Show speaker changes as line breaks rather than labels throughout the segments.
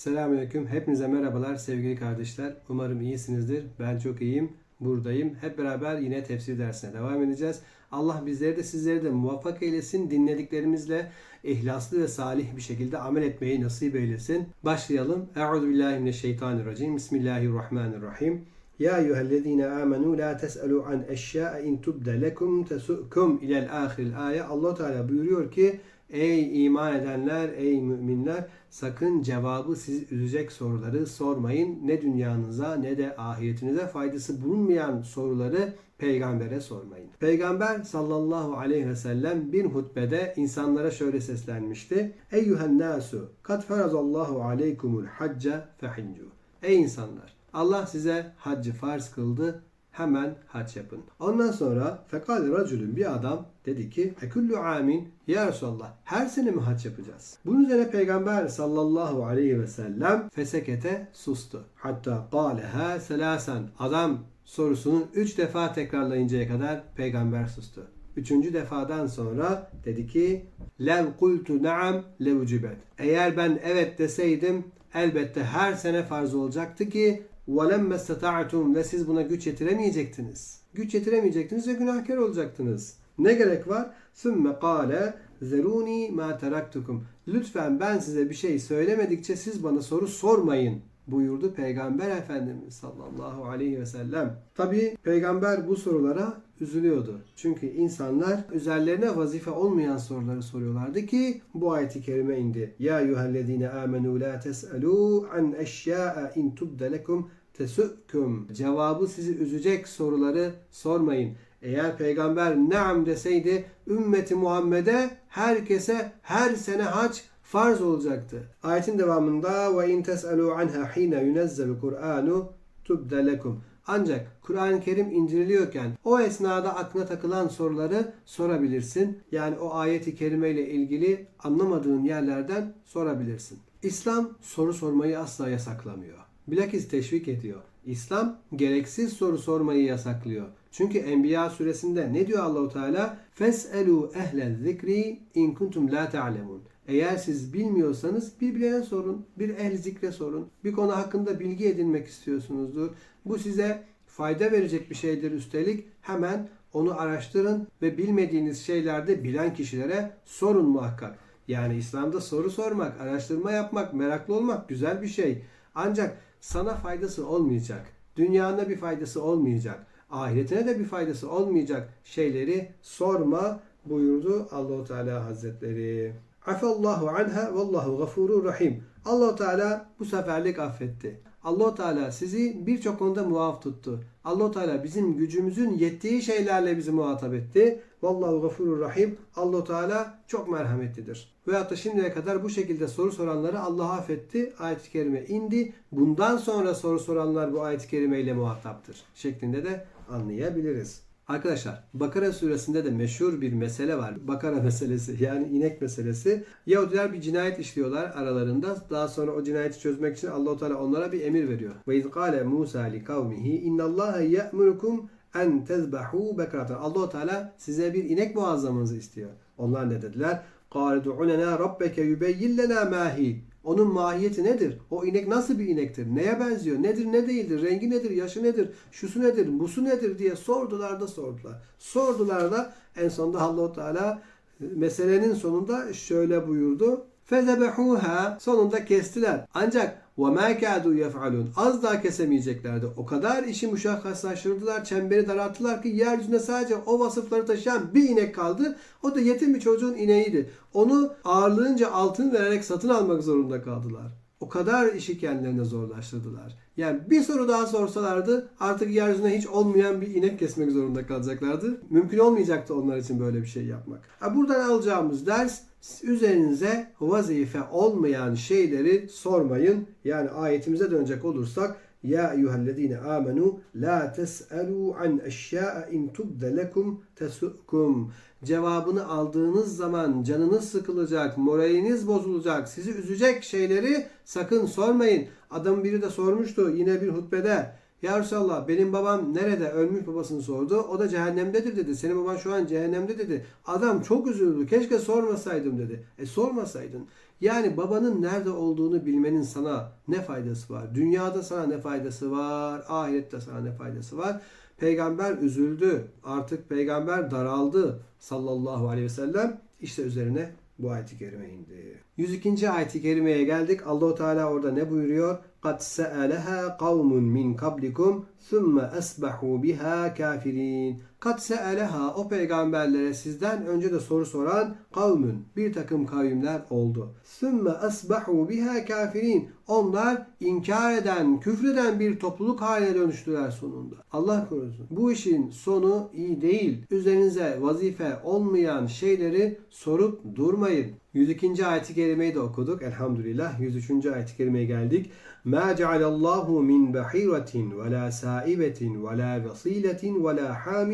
Selamünaleyküm. Hepinize merhabalar sevgili kardeşler. Umarım iyisinizdir. Ben çok iyiyim. Buradayım. Hep beraber yine tefsir dersine devam edeceğiz. Allah bizleri de sizleri de muvaffak eylesin. Dinlediklerimizle ihlaslı ve salih bir şekilde amel etmeyi nasip eylesin. Başlayalım. Euzubillahimineşşeytanirracim. Bismillahirrahmanirrahim. Ya eyyühellezine amenu la tes'elu an eşya'a in tubde lekum tesu'kum ilel ahiril ayet. Allah Teala buyuruyor ki Ey iman edenler, ey müminler sakın cevabı sizi üzecek soruları sormayın. Ne dünyanıza ne de ahiretinize faydası bulunmayan soruları peygambere sormayın. Peygamber sallallahu aleyhi ve sellem bir hutbede insanlara şöyle seslenmişti. Eyyühen nasu kad farazallahu aleykumul hacca fehiccu. Ey insanlar Allah size haccı farz kıldı hemen hac yapın. Ondan sonra fekal racülün bir adam dedi ki ekullu amin ya Resulallah her sene mi hac yapacağız? Bunun üzerine Peygamber sallallahu aleyhi ve sellem fesekete sustu. Hatta kâleha selasen adam sorusunu üç defa tekrarlayıncaya kadar Peygamber sustu. Üçüncü defadan sonra dedi ki lev kultu naam levcibet. Eğer ben evet deseydim elbette her sene farz olacaktı ki وَلَمَّ اسْتَطَعْتُمْ ve siz buna güç yetiremeyecektiniz. Güç yetiremeyecektiniz ve günahkar olacaktınız. Ne gerek var? ثُمَّ قَالَ زَرُونِي مَا تَرَكْتُكُمْ Lütfen ben size bir şey söylemedikçe siz bana soru sormayın buyurdu Peygamber Efendimiz sallallahu aleyhi ve sellem. Tabi Peygamber bu sorulara üzülüyordu. Çünkü insanlar üzerlerine vazife olmayan soruları soruyorlardı ki bu ayeti kerime indi. Ya eyyühellezine amenu la tes'alû an eşyâ'a in tubde lekum tesükküm. Cevabı sizi üzecek soruları sormayın. Eğer peygamber naam deseydi ümmeti Muhammed'e herkese her sene hac farz olacaktı. Ayetin devamında ve in tes'alu anha hine yunezzelu Kur'anu tubde lekum. Ancak Kur'an-ı Kerim indiriliyorken o esnada aklına takılan soruları sorabilirsin. Yani o ayeti kerime ile ilgili anlamadığın yerlerden sorabilirsin. İslam soru sormayı asla yasaklamıyor. Bilakis teşvik ediyor. İslam gereksiz soru sormayı yasaklıyor. Çünkü Enbiya suresinde ne diyor Allahu Teala? Feselu ehle zikri in kuntum la ta'lemun. Eğer siz bilmiyorsanız bir bilene sorun, bir ehl zikre sorun. Bir konu hakkında bilgi edinmek istiyorsunuzdur. Bu size fayda verecek bir şeydir üstelik. Hemen onu araştırın ve bilmediğiniz şeylerde bilen kişilere sorun muhakkak. Yani İslam'da soru sormak, araştırma yapmak, meraklı olmak güzel bir şey. Ancak sana faydası olmayacak. Dünyana bir faydası olmayacak. Ahiretine de bir faydası olmayacak şeyleri sorma buyurdu Allahu Teala Hazretleri. Afallahu anha vallahu gafurur rahim. Allahu Teala bu seferlik affetti. Allahu Teala sizi birçok konuda muaf tuttu. Allahu Teala bizim gücümüzün yettiği şeylerle bizi muhatap etti. Vallahu gafurur rahim. Allahu Teala çok merhametlidir. Veyahut da şimdiye kadar bu şekilde soru soranları Allah affetti. Ayet-i kerime indi. Bundan sonra soru soranlar bu ayet-i kerime ile muhataptır. Şeklinde de anlayabiliriz. Arkadaşlar Bakara suresinde de meşhur bir mesele var. Bakara meselesi yani inek meselesi. Yahudiler bir cinayet işliyorlar aralarında. Daha sonra o cinayeti çözmek için Allahu Teala onlara bir emir veriyor. Ve izkale Musa li kavmihi innallaha ya'murukum en tezbahu bekratan. Allahu Teala size bir inek boğazlamanızı istiyor. Onlar ne dediler? Kâle du'unena rabbeke yübeyyin lena mahi onun mahiyeti nedir? O inek nasıl bir inektir? Neye benziyor? Nedir ne değildir? Rengi nedir? Yaşı nedir? Şusu nedir? Busu nedir diye sordular da sordular. Sordular da en sonunda Allahu Teala meselenin sonunda şöyle buyurdu. Fezebehuha sonunda kestiler. Ancak وَمَا كَادُوا يَفْعَلُونَ Az daha kesemeyeceklerdi. O kadar işi müşakkaslaştırdılar, çemberi daralttılar ki yeryüzünde sadece o vasıfları taşıyan bir inek kaldı. O da yetim bir çocuğun ineğiydi. Onu ağırlığınca altın vererek satın almak zorunda kaldılar. O kadar işi kendilerine zorlaştırdılar. Yani bir soru daha sorsalardı artık yeryüzünde hiç olmayan bir inek kesmek zorunda kalacaklardı. Mümkün olmayacaktı onlar için böyle bir şey yapmak. Ha, buradan alacağımız ders üzerinize vazife olmayan şeyleri sormayın. Yani ayetimize dönecek olursak ya eyyühellezine amenu la tes'elu an eşya'a in tubde lekum tesukum. Cevabını aldığınız zaman canınız sıkılacak, moraliniz bozulacak, sizi üzecek şeyleri sakın sormayın. Adam biri de sormuştu yine bir hutbede. Ya Resulallah benim babam nerede? Ölmüş babasını sordu. O da cehennemdedir dedi. Senin baban şu an cehennemde dedi. Adam çok üzüldü. Keşke sormasaydım dedi. E sormasaydın. Yani babanın nerede olduğunu bilmenin sana ne faydası var? Dünyada sana ne faydası var? Ahirette sana ne faydası var? Peygamber üzüldü. Artık peygamber daraldı sallallahu aleyhi ve sellem. İşte üzerine bu ayet-i kerime indi. 102. ayet-i kerimeye geldik. Allahu Teala orada ne buyuruyor? قَدْ سَأَلَهَا قَوْمٌ مِنْ قَبْلِكُمْ ثُمَّ أَصْبَحُوا بِهَا كَافِرِينَ قَدْ سَأَلَهَا O peygamberlere sizden önce de soru soran kavmün bir takım kavimler oldu. ثُمَّ أَصْبَحُوا بِهَا كَافِرِينَ Onlar inkar eden, küfreden bir topluluk haline dönüştüler sonunda. Allah korusun. Bu işin sonu iyi değil. Üzerinize vazife olmayan şeyleri sorup durmayın. 102. ayet-i kerimeyi de okuduk. Elhamdülillah. 103. ayet-i kerimeye geldik. مَا جَعَلَ اللّٰهُ مِنْ بَحِيرَةٍ وَلَا سَائِبَةٍ وَلَا وَصِيلَةٍ وَلَا حَامٍ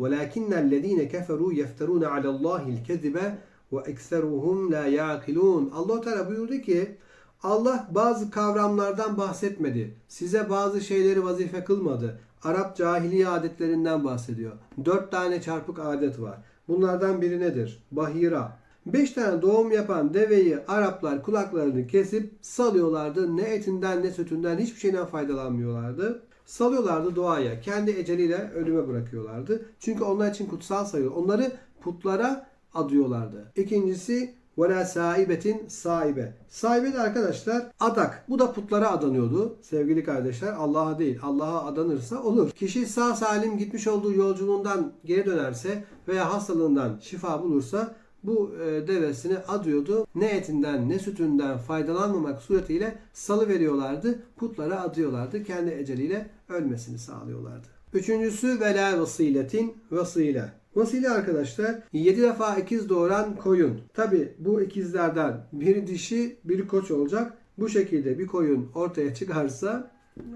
وَلَكِنَّ الَّذ۪ينَ كَفَرُوا يَفْتَرُونَ عَلَى اللّٰهِ الْكَذِبَ وَاَكْثَرُهُمْ لَا يَعْقِلُونَ allah Teala buyurdu ki Allah bazı kavramlardan bahsetmedi. Size bazı şeyleri vazife kılmadı. Arap cahiliye adetlerinden bahsediyor. Dört tane çarpık adet var. Bunlardan biri nedir? Bahira. Beş tane doğum yapan deveyi Araplar kulaklarını kesip salıyorlardı. Ne etinden ne sütünden hiçbir şeyden faydalanmıyorlardı. Salıyorlardı doğaya. Kendi eceliyle ölüme bırakıyorlardı. Çünkü onlar için kutsal sayıyor. Onları putlara adıyorlardı. İkincisi وَلَا saibetin sahibe. Sahibe de arkadaşlar adak. Bu da putlara adanıyordu. Sevgili kardeşler Allah'a değil. Allah'a adanırsa olur. Kişi sağ salim gitmiş olduğu yolculuğundan geri dönerse veya hastalığından şifa bulursa bu e, devesini adıyordu. Ne etinden ne sütünden faydalanmamak suretiyle salı veriyorlardı. Putlara adıyorlardı. Kendi eceliyle ölmesini sağlıyorlardı. Üçüncüsü vela vasiletin vasile. Vasile arkadaşlar 7 defa ikiz doğuran koyun. Tabi bu ikizlerden biri dişi biri koç olacak. Bu şekilde bir koyun ortaya çıkarsa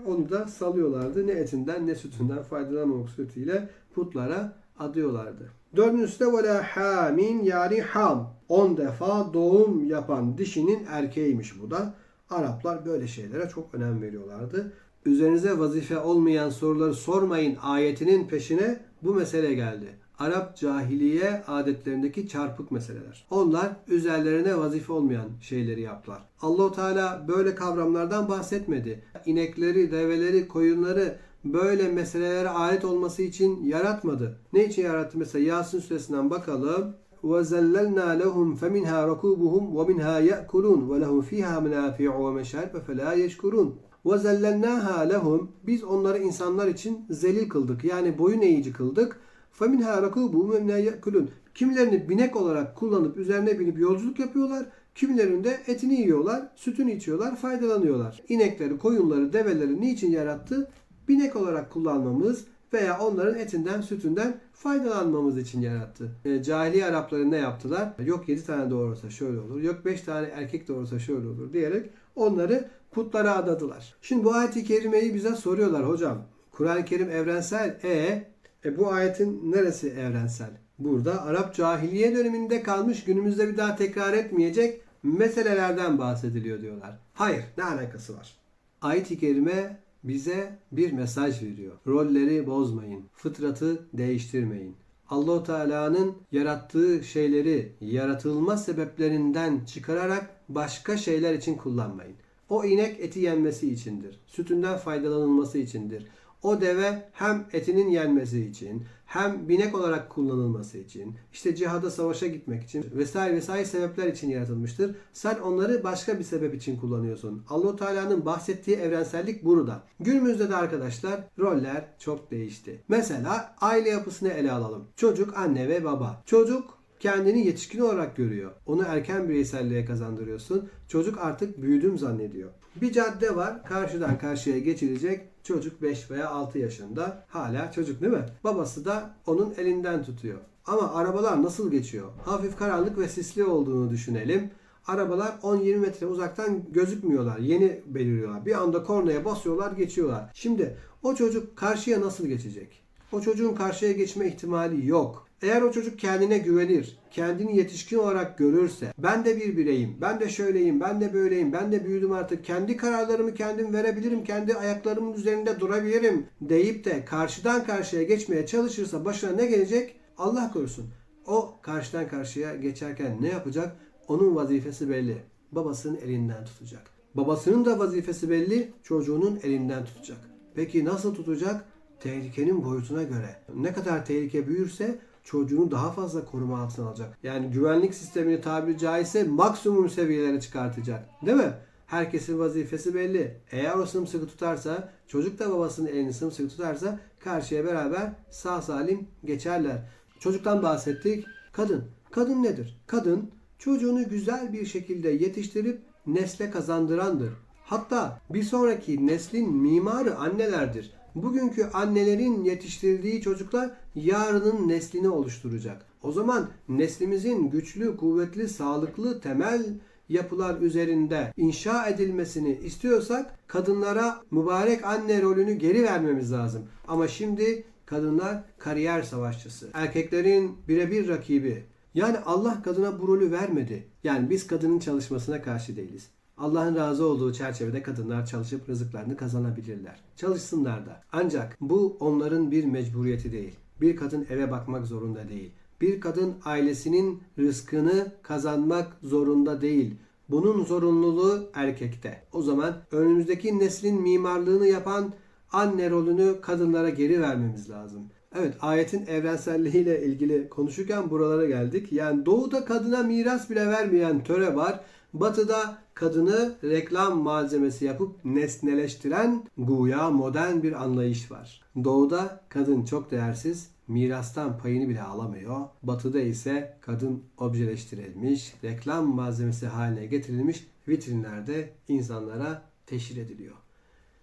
onu da salıyorlardı. Ne etinden ne sütünden faydalanmamak suretiyle putlara adıyorlardı. Dördüncüsü de vela hamin yani ham. 10 defa doğum yapan dişinin erkeğiymiş bu da. Araplar böyle şeylere çok önem veriyorlardı. Üzerinize vazife olmayan soruları sormayın ayetinin peşine bu mesele geldi. Arap cahiliye adetlerindeki çarpık meseleler. Onlar üzerlerine vazife olmayan şeyleri yaptılar. Allahu Teala böyle kavramlardan bahsetmedi. İnekleri, develeri, koyunları böyle meselelere alet olması için yaratmadı. Ne için yarattı? Mesela Yasin suresinden bakalım. وَزَلَّلْنَا لَهُمْ فَمِنْهَا رَكُوبُهُمْ وَمِنْهَا يَأْكُلُونَ وَلَهُمْ فِيهَا مَنَافِعُ وَمَشَارِبُ فَلَا يَشْكُرُونَ وَزَلَّلْنَاهَا لَهُمْ Biz onları insanlar için zelil kıldık. Yani boyun eğici kıldık. فَمِنْهَا رَكُوبُهُمْ وَمِنْهَا يَأْكُلُونَ Kimilerini binek olarak kullanıp üzerine binip yolculuk yapıyorlar. Kimilerinde etini yiyorlar, sütünü içiyorlar, faydalanıyorlar. İnekleri, koyunları, develeri niçin yarattı? Binek olarak kullanmamız veya onların etinden, sütünden faydalanmamız için yarattı. E, cahiliye Arapları ne yaptılar? Yok 7 tane doğursa şöyle olur, yok 5 tane erkek doğursa şöyle olur diyerek onları putlara adadılar. Şimdi bu ayet-i kerimeyi bize soruyorlar hocam. Kur'an-ı Kerim evrensel. E, e bu ayetin neresi evrensel? Burada Arap cahiliye döneminde kalmış günümüzde bir daha tekrar etmeyecek meselelerden bahsediliyor diyorlar. Hayır ne alakası var? Ayet-i kerime bize bir mesaj veriyor. Rolleri bozmayın. Fıtratı değiştirmeyin. Allahu Teala'nın yarattığı şeyleri yaratılma sebeplerinden çıkararak başka şeyler için kullanmayın. O inek eti yenmesi içindir. Sütünden faydalanılması içindir. O deve hem etinin yenmesi için hem binek olarak kullanılması için, işte cihada savaşa gitmek için vesaire vesaire sebepler için yaratılmıştır. Sen onları başka bir sebep için kullanıyorsun. Allahu Teala'nın bahsettiği evrensellik burada. Günümüzde de arkadaşlar roller çok değişti. Mesela aile yapısını ele alalım. Çocuk, anne ve baba. Çocuk kendini yetişkin olarak görüyor. Onu erken bireyselliğe kazandırıyorsun. Çocuk artık büyüdüm zannediyor. Bir cadde var. Karşıdan karşıya geçilecek. Çocuk 5 veya 6 yaşında. Hala çocuk değil mi? Babası da onun elinden tutuyor. Ama arabalar nasıl geçiyor? Hafif karanlık ve sisli olduğunu düşünelim. Arabalar 10-20 metre uzaktan gözükmüyorlar. Yeni beliriyorlar. Bir anda kornaya basıyorlar, geçiyorlar. Şimdi o çocuk karşıya nasıl geçecek? O çocuğun karşıya geçme ihtimali yok. Eğer o çocuk kendine güvenir, kendini yetişkin olarak görürse, ben de bir bireyim, ben de şöyleyim, ben de böyleyim, ben de büyüdüm artık, kendi kararlarımı kendim verebilirim, kendi ayaklarımın üzerinde durabilirim deyip de karşıdan karşıya geçmeye çalışırsa başına ne gelecek? Allah korusun. O karşıdan karşıya geçerken ne yapacak? Onun vazifesi belli. babasının elinden tutacak. Babasının da vazifesi belli, çocuğunun elinden tutacak. Peki nasıl tutacak? Tehlikenin boyutuna göre. Ne kadar tehlike büyürse çocuğunu daha fazla koruma altına alacak. Yani güvenlik sistemini tabiri caizse maksimum seviyelere çıkartacak. Değil mi? Herkesin vazifesi belli. Eğer o sımsıkı tutarsa, çocuk da babasının elini sımsıkı tutarsa karşıya beraber sağ salim geçerler. Çocuktan bahsettik. Kadın. Kadın nedir? Kadın çocuğunu güzel bir şekilde yetiştirip nesle kazandırandır. Hatta bir sonraki neslin mimarı annelerdir. Bugünkü annelerin yetiştirdiği çocuklar yarının neslini oluşturacak. O zaman neslimizin güçlü, kuvvetli, sağlıklı, temel yapılar üzerinde inşa edilmesini istiyorsak kadınlara mübarek anne rolünü geri vermemiz lazım. Ama şimdi kadınlar kariyer savaşçısı. Erkeklerin birebir rakibi. Yani Allah kadına bu rolü vermedi. Yani biz kadının çalışmasına karşı değiliz. Allah'ın razı olduğu çerçevede kadınlar çalışıp rızıklarını kazanabilirler. Çalışsınlar da. Ancak bu onların bir mecburiyeti değil. Bir kadın eve bakmak zorunda değil. Bir kadın ailesinin rızkını kazanmak zorunda değil. Bunun zorunluluğu erkekte. O zaman önümüzdeki neslin mimarlığını yapan anne rolünü kadınlara geri vermemiz lazım. Evet ayetin evrenselliğiyle ilgili konuşurken buralara geldik. Yani doğuda kadına miras bile vermeyen töre var. Batıda kadını reklam malzemesi yapıp nesneleştiren güya modern bir anlayış var. Doğuda kadın çok değersiz, mirastan payını bile alamıyor. Batıda ise kadın objeleştirilmiş, reklam malzemesi haline getirilmiş vitrinlerde insanlara teşhir ediliyor.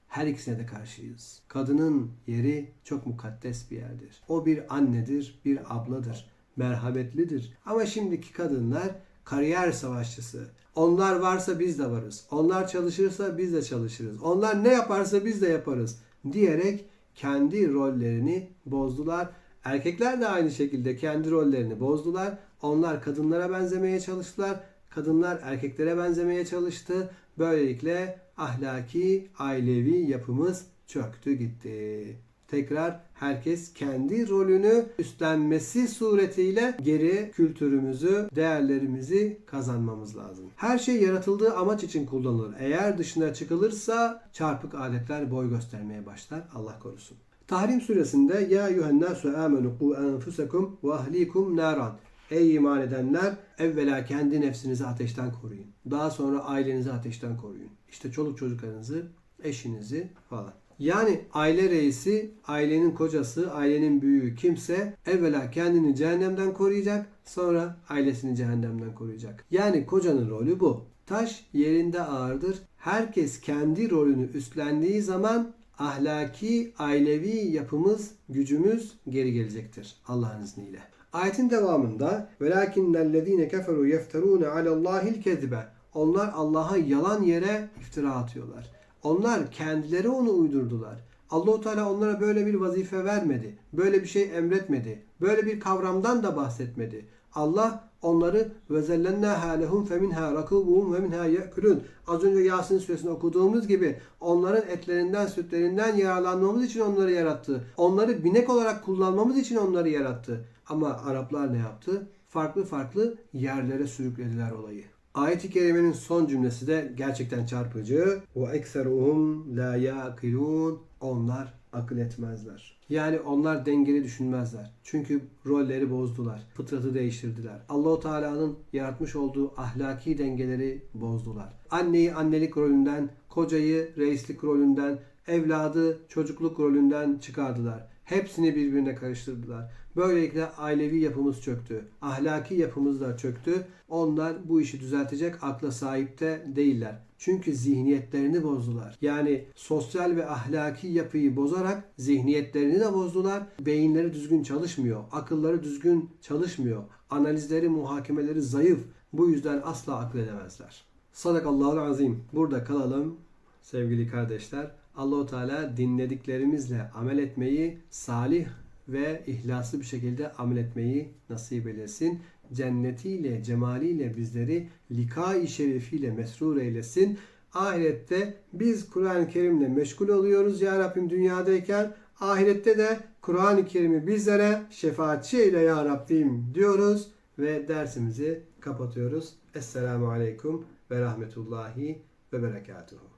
Her ikisine de karşıyız. Kadının yeri çok mukaddes bir yerdir. O bir annedir, bir abladır, merhametlidir. Ama şimdiki kadınlar kariyer savaşçısı. Onlar varsa biz de varız. Onlar çalışırsa biz de çalışırız. Onlar ne yaparsa biz de yaparız diyerek kendi rollerini bozdular. Erkekler de aynı şekilde kendi rollerini bozdular. Onlar kadınlara benzemeye çalıştılar. Kadınlar erkeklere benzemeye çalıştı. Böylelikle ahlaki, ailevi yapımız çöktü gitti. Tekrar herkes kendi rolünü üstlenmesi suretiyle geri kültürümüzü, değerlerimizi kazanmamız lazım. Her şey yaratıldığı amaç için kullanılır. Eğer dışına çıkılırsa çarpık adetler boy göstermeye başlar. Allah korusun. Tahrim suresinde ya yuhennâsü âmenü ku enfusekum ve ahlikum naran. Ey iman edenler evvela kendi nefsinizi ateşten koruyun. Daha sonra ailenizi ateşten koruyun. İşte çoluk çocuklarınızı, eşinizi falan. Yani aile reisi, ailenin kocası, ailenin büyüğü kimse evvela kendini cehennemden koruyacak, sonra ailesini cehennemden koruyacak. Yani kocanın rolü bu. Taş yerinde ağırdır. Herkes kendi rolünü üstlendiği zaman ahlaki, ailevi yapımız, gücümüz geri gelecektir Allah'ın izniyle. Ayetin devamında velakinnellezine keferu yefterun alallahi'l kezibe. Onlar Allah'a yalan yere iftira atıyorlar. Onlar kendileri onu uydurdular. Allahu Teala onlara böyle bir vazife vermedi. Böyle bir şey emretmedi. Böyle bir kavramdan da bahsetmedi. Allah onları ve zellenna halehum feminha rakubuhum ve minha yekulun. Az önce Yasin suresini okuduğumuz gibi onların etlerinden, sütlerinden yararlanmamız için onları yarattı. Onları binek olarak kullanmamız için onları yarattı. Ama Araplar ne yaptı? Farklı farklı yerlere sürüklediler olayı. Ayet-i kerimenin son cümlesi de gerçekten çarpıcı. Ve ekseruhum la yaqilun. Onlar akıl etmezler. Yani onlar dengeli düşünmezler. Çünkü rolleri bozdular. Fıtratı değiştirdiler. Allahu Teala'nın yaratmış olduğu ahlaki dengeleri bozdular. Anneyi annelik rolünden, kocayı reislik rolünden, evladı çocukluk rolünden çıkardılar. Hepsini birbirine karıştırdılar. Böylelikle ailevi yapımız çöktü. Ahlaki yapımız da çöktü. Onlar bu işi düzeltecek akla sahip de değiller. Çünkü zihniyetlerini bozdular. Yani sosyal ve ahlaki yapıyı bozarak zihniyetlerini de bozdular. Beyinleri düzgün çalışmıyor. Akılları düzgün çalışmıyor. Analizleri, muhakemeleri zayıf. Bu yüzden asla akledemezler. Sadakallahu azim. Burada kalalım sevgili kardeşler. Allahu Teala dinlediklerimizle amel etmeyi, salih ve ihlaslı bir şekilde amel etmeyi nasip eylesin. Cennetiyle, cemaliyle bizleri lika-i şerifiyle mesrur eylesin. Ahirette biz Kur'an-ı Kerim'le meşgul oluyoruz ya Rabbim dünyadayken. Ahirette de Kur'an-ı Kerim'i bizlere şefaatçi eyle ya Rabbim diyoruz ve dersimizi kapatıyoruz. Esselamu Aleyküm ve rahmetullahi ve berekatuhu.